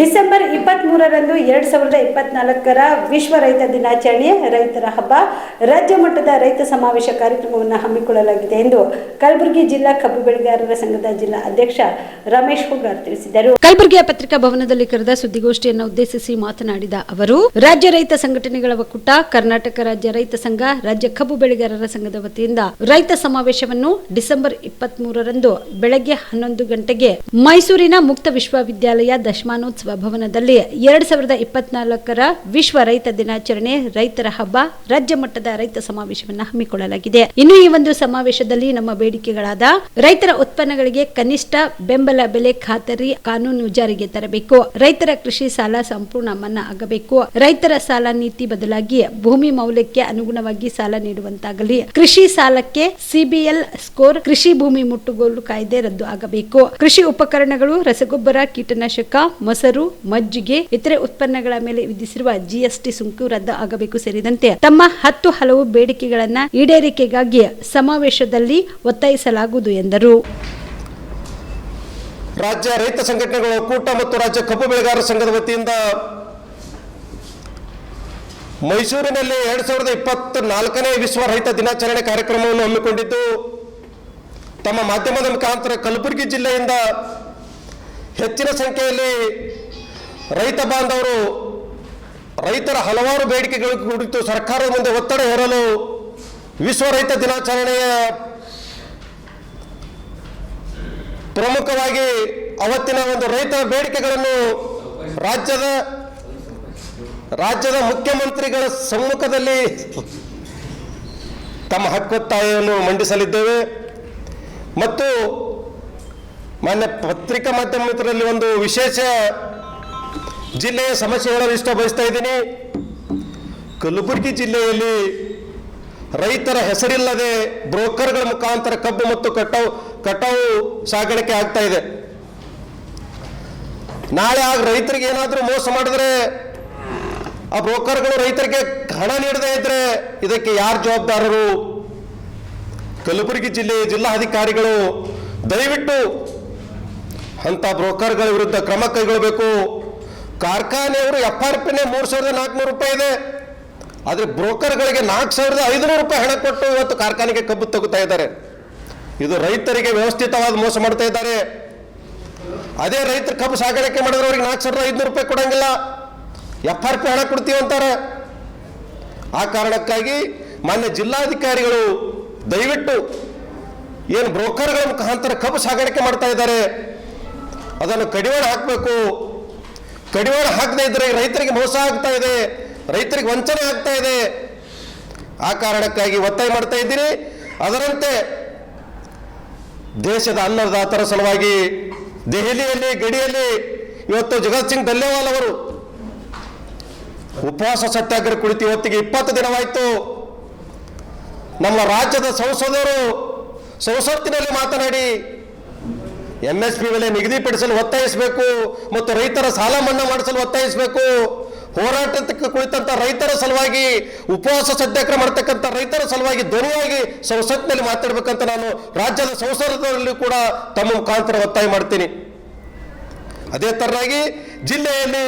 December ಇಪ್ಪತ್ತ್ ಮೂರರಂದು ಎರಡ್ ಸಾವಿರದ ಇಪ್ಪತ್ನಾಲ್ಕರ ವಿಶ್ವ ರೈತ ದಿನಾಚರಣೆ, ರೈತರ ಹಬ್ಬ, ರಾಜ್ಯ ಮಟ್ಟದ ರೈತ ಸಮಾವೇಶ ಕಾರ್ಯಕ್ರಮವನ್ನು ಹಮ್ಮಿಕೊಳ್ಳಲಾಗಿದೆ ಎಂದು ಕಲಬುರಗಿ ಜಿಲ್ಲಾ ಕಬ್ಬು ಬೆಳೆಗಾರರ ಸಂಘದ ಜಿಲ್ಲಾ ಅಧ್ಯಕ್ಷ ರಮೇಶ್ ಹುಗಾರ್ ತಿಳಿಸಿದರು. ಕಲಬುರಗಿಯ ಪತ್ರಿಕಾ ಭವನದಲ್ಲಿ ಕರೆದ ಸುದ್ದಿಗೋಷ್ಠಿಯನ್ನು ಉದ್ದೇಶಿಸಿ ಮಾತನಾಡಿದ ಅವರು, ರಾಜ್ಯ ರೈತ ಸಂಘಟನೆಗಳ ಒಕ್ಕೂಟ, ಕರ್ನಾಟಕ ರಾಜ್ಯ ರೈತ ಸಂಘ, ರಾಜ್ಯ ಕಬ್ಬು ಬೆಳೆಗಾರರ ಸಂಘದ ವತಿಯಿಂದ ರೈತ ಸಮಾವೇಶವನ್ನು ಡಿಸೆಂಬರ್ ಇಪ್ಪತ್ತ್ ಮೂರರಂದು ಬೆಳಗ್ಗೆ ಹನ್ನೊಂದು ಗಂಟೆಗೆ ಮೈಸೂರಿನ ಮುಕ್ತ ವಿಶ್ವವಿದ್ಯಾಲಯ ದಶಮಾನೋತ್ಸವ ಭವನದಲ್ಲಿ ಎರಡ್ ಸಾವಿರದ ಇಪ್ಪತ್ನಾಲ್ಕರ ವಿಶ್ವ ರೈತ ದಿನಾಚರಣೆ, ರೈತರ ಹಬ್ಬ, ರಾಜ್ಯ ಮಟ್ಟದ ರೈತ ಸಮಾವೇಶವನ್ನು ಹಮ್ಮಿಕೊಳ್ಳಲಾಗಿದೆ. ಇನ್ನು ಈ ಒಂದು ಸಮಾವೇಶದಲ್ಲಿ ನಮ್ಮ ಬೇಡಿಕೆಗಳಾದ ರೈತರ ಉತ್ಪನ್ನಗಳಿಗೆ ಕನಿಷ್ಠ ಬೆಂಬಲ ಬೆಲೆ ಖಾತರಿ ಕಾನೂನು ಜಾರಿಗೆ ತರಬೇಕು. ರೈತರ ಕೃಷಿ ಸಾಲ ಸಂಪೂರ್ಣ ಮನ್ನಾ ಆಗಬೇಕು. ರೈತರ ಸಾಲ ನೀತಿ ಬದಲಾಗಿ ಭೂಮಿ ಮೌಲ್ಯಕ್ಕೆ ಅನುಗುಣವಾಗಿ ಸಾಲ ನೀಡುವಂತಾಗಲಿ. ಕೃಷಿ ಸಾಲಕ್ಕೆ ಸಿಬಿಎಲ್ ಸ್ಕೋರ್, ಕೃಷಿ ಭೂಮಿ ಮುಟ್ಟುಗೋಲು ಕಾಯ್ದೆ ರದ್ದು ಆಗಬೇಕು. ಕೃಷಿ ಉಪಕರಣಗಳು, ರಸಗೊಬ್ಬರ, ಕೀಟನಾಶಕ, ಮೊಸರು ಮಜ್ಜಿಗೆ, ಇತರೆ ಉತ್ಪನ್ನಗಳ ಮೇಲೆ ವಿಧಿಸಿರುವ ಜಿಎಸ್ಟಿ ಸುಂಕು ರದ್ದು ಆಗಬೇಕು ಸೇರಿದಂತೆ ತಮ್ಮ ಹತ್ತು ಹಲವು ಬೇಡಿಕೆಗಳನ್ನ ಈಡೇರಿಕೆಗಾಗಿ ಸಮಾವೇಶದಲ್ಲಿ ಒತ್ತಾಯಿಸಲಾಗುವುದು ಎಂದರು. ರಾಜ್ಯ ರೈತ ಸಂಘಟನೆಗಳ ಒಕ್ಕೂಟ ಮತ್ತು ರಾಜ್ಯ ಕಬ್ಬು ಬೆಳೆಗಾರರ ಸಂಘದ ವತಿಯಿಂದ ಮೈಸೂರಿನಲ್ಲಿ ಎರಡು ಸಾವಿರದ ಇಪ್ಪತ್ತ ನಾಲ್ಕನೇ ವಿಶ್ವ ರೈತ ದಿನಾಚರಣೆ ಕಾರ್ಯಕ್ರಮವನ್ನು ಹಮ್ಮಿಕೊಂಡಿದ್ದು, ತಮ್ಮ ಮಾಧ್ಯಮದ ಮುಖಾಂತರ ಕಲಬುರಗಿ ಜಿಲ್ಲೆಯಿಂದ ಹೆಚ್ಚಿನ ಸಂಖ್ಯೆಯಲ್ಲಿ ರೈತ ಬಾಂಧವರು, ರೈತರ ಹಲವಾರು ಬೇಡಿಕೆಗಳ ಕುರಿತು ಸರ್ಕಾರದ ಮುಂದೆ ಒತ್ತಡ ಹೇರಲು ವಿಶ್ವ ರೈತ ದಿನಾಚರಣೆಯ ಪ್ರಮುಖವಾಗಿ ಅವತ್ತಿನ ಒಂದು ರೈತ ಬೇಡಿಕೆಗಳನ್ನು ರಾಜ್ಯದ ರಾಜ್ಯದ ಮುಖ್ಯಮಂತ್ರಿಗಳ ಸಮ್ಮುಖದಲ್ಲಿ ತಮ್ಮ ಹಕ್ಕೊತ್ತಾಯವನ್ನು ಮಂಡಿಸಲಿದ್ದೇವೆ. ಮತ್ತು ಮಾನ್ಯ ಪತ್ರಿಕಾ ಮಾಧ್ಯಮದಲ್ಲಿ ಒಂದು ವಿಶೇಷ ಜಿಲ್ಲೆಯ ಸಮಸ್ಯೆಗಳನ್ನು ಇಷ್ಟ ಬಯಸ್ತಾ ಇದ್ದೀನಿ. ಕಲಬುರಗಿ ಜಿಲ್ಲೆಯಲ್ಲಿ ರೈತರ ಹೆಸರಿಲ್ಲದೆ ಬ್ರೋಕರ್ಗಳ ಮುಖಾಂತರ ಕಬ್ಬು ಮತ್ತು ಕಟಾವು ಕಟಾವು ಸಾಗಾಣಿಕೆ ಆಗ್ತಾ ಇದೆ. ನಾಳೆ ಆಗ ರೈತರಿಗೆ ಏನಾದರೂ ಮೋಸ ಮಾಡಿದ್ರೆ, ಆ ಬ್ರೋಕರ್ಗಳು ರೈತರಿಗೆ ಹಣ ನೀಡದೇ ಇದ್ರೆ ಇದಕ್ಕೆ ಯಾರು ಜವಾಬ್ದಾರರು? ಕಲಬುರಗಿ ಜಿಲ್ಲೆಯ ಜಿಲ್ಲಾಧಿಕಾರಿಗಳು, ದಯವಿಟ್ಟು ಅಂಥ ಬ್ರೋಕರ್ಗಳ ವಿರುದ್ಧ ಕ್ರಮ ಕೈಗೊಳ್ಳಬೇಕು. ಕಾರ್ಖಾನೆಯವರು ಎಫ್ ಆರ್ ಪಿನೇ ಮೂರು ಸಾವಿರದ ನಾಲ್ಕುನೂರು ರೂಪಾಯಿ ಇದೆ. ಆದರೆ ಬ್ರೋಕರ್ಗಳಿಗೆ ನಾಲ್ಕು ಸಾವಿರದ ಐದುನೂರು ರೂಪಾಯಿ ಹಣ ಕೊಟ್ಟು ಇವತ್ತು ಕಾರ್ಖಾನೆಗೆ ಕಬ್ಬು ತಗೋತಾ ಇದ್ದಾರೆ. ಇದು ರೈತರಿಗೆ ವ್ಯವಸ್ಥಿತವಾದ ಮೋಸ ಮಾಡ್ತಾ ಇದ್ದಾರೆ. ಅದೇ ರೈತರು ಕಬ್ಬು ಸಾಗಾಣಿಕೆ ಮಾಡಿದ್ರೆ ಅವ್ರಿಗೆ ನಾಲ್ಕು ಸಾವಿರದ ಐದುನೂರು ರೂಪಾಯಿ ಕೊಡಂಗಿಲ್ಲ. ಎಫ್ ಆರ್ ಪಿ ಹಣ ಕೊಡ್ತೀವಿ ಅಂತಾರೆ. ಆ ಕಾರಣಕ್ಕಾಗಿ ಮಾನ್ಯ ಜಿಲ್ಲಾಧಿಕಾರಿಗಳು ದಯವಿಟ್ಟು ಏನು ಬ್ರೋಕರ್ಗಳ ಮುಖಾಂತರ ಕಬ್ಬು ಸಾಗಾಣಿಕೆ ಮಾಡ್ತಾ ಇದ್ದಾರೆ. ಅದನ್ನು ಕಡಿವಾಣ ಹಾಕಬೇಕು. ಕಡಿವಾಣ ಹಾಕದೇ ಇದ್ರೆ ರೈತರಿಗೆ ಮೋಸ ಆಗ್ತಾ ಇದೆ, ರೈತರಿಗೆ ವಂಚನೆ ಆಗ್ತಾ ಇದೆ. ಆ ಕಾರಣಕ್ಕಾಗಿ ಒತ್ತಾಯ ಮಾಡ್ತಾ ಇದ್ದೀರಿ. ಅದರಂತೆ ದೇಶದ ಅನ್ನದಾತರ ಸಲುವಾಗಿ ದೆಹಲಿಯಲ್ಲಿ, ಗಡಿಯಲ್ಲಿ ಇವತ್ತು ಜಗತ್ ಸಿಂಗ್ ದಲ್ಲೇವಾಲ್ ಅವರು ಉಪವಾಸ ಸತ್ಯಾಗ್ರಹ ಕುಳಿತು ಇವತ್ತಿಗೆ ಇಪ್ಪತ್ತು ದಿನವಾಯಿತು. ನಮ್ಮ ರಾಜ್ಯದ ಸಂಸದರು ಸಂಸತ್ತಿನಲ್ಲಿ ಮಾತನಾಡಿ ಎಂ ಎಸ್ ಪಿ ಬೆಲೆ ನಿಗದಿಪಡಿಸಲು ಒತ್ತಾಯಿಸಬೇಕು ಮತ್ತು ರೈತರ ಸಾಲ ಮನ್ನಾ ಮಾಡಿಸಲು ಒತ್ತಾಯಿಸಬೇಕು. ಹೋರಾಟಕ್ಕೆ ಕುಳಿತಂತ ರೈತರ ಸಲುವಾಗಿ, ಉಪವಾಸ ಸತ್ಯಾಗ್ರಹ ಮಾಡತಕ್ಕಂಥ ರೈತರ ಸಲುವಾಗಿ ಧ್ವನಿಯಾಗಿ ಸಂಸತ್ತಿನಲ್ಲಿ ಮಾತಾಡಬೇಕಂತ ನಾನು ರಾಜ್ಯದ ಸಂಸದರಲ್ಲಿ ಕೂಡ ತಮ್ಮ ಮುಖಾಂತರ ಒತ್ತಾಯ ಮಾಡ್ತೀನಿ. ಅದೇ ತರನಾಗಿ ಜಿಲ್ಲೆಯಲ್ಲಿ,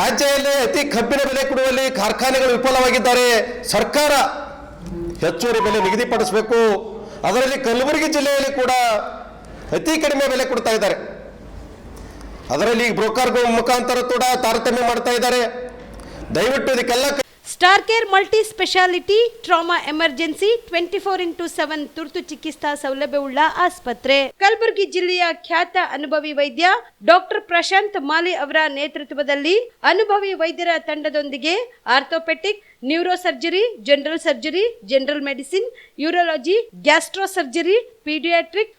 ರಾಜ್ಯದಲ್ಲಿ ಅತಿ ಕಬ್ಬಿನ ಬೆಲೆ ಕೊಡುವಲ್ಲಿ ಕಾರ್ಖಾನೆಗಳು ವಿಫಲವಾಗಿದ್ದಾರೆ. ಸರ್ಕಾರ ಹೆಚ್ಚುವರಿ ಬೆಲೆ ನಿಗದಿಪಡಿಸಬೇಕು. ಅದರಲ್ಲಿ ಕಲಬುರಗಿ ಜಿಲ್ಲೆಯಲ್ಲಿ ಕೂಡ ಅತಿ ಕಡಿಮೆ ಬೆಲೆ ಕೊಡ್ತಾ ಇದ್ದಾರೆ. ಅದರಲ್ಲಿ ಬ್ರೋಕರ್ಗಳ ಮುಖಾಂತರ ಕೂಡ ತಾರತಮ್ಯ ಮಾಡ್ತಾ ಇದ್ದಾರೆ. ದಯವಿಟ್ಟು ಇದಕ್ಕೆಲ್ಲ star care multi speciality trauma emergency twenty four into seven ತುರ್ತು ಚಿಕಿತ್ಸಾ ಸೌಲಭ್ಯವುಳ್ಳ ಆಸ್ಪತ್ರೆ. ಕಲಬುರಗಿ ಜಿಲ್ಲೆಯ ಖ್ಯಾತ ಅನುಭವಿ ವೈದ್ಯ ಡಾಕ್ಟರ್ ಪ್ರಶಾಂತ್ ಮಾಲಿ ಅವರ ನೇತೃತ್ವದಲ್ಲಿ ಅನುಭವಿ ವೈದ್ಯರ ತಂಡದೊಂದಿಗೆ orthopaedic neuro surgery general surgery, general medicine, urology gastro surgery paediatric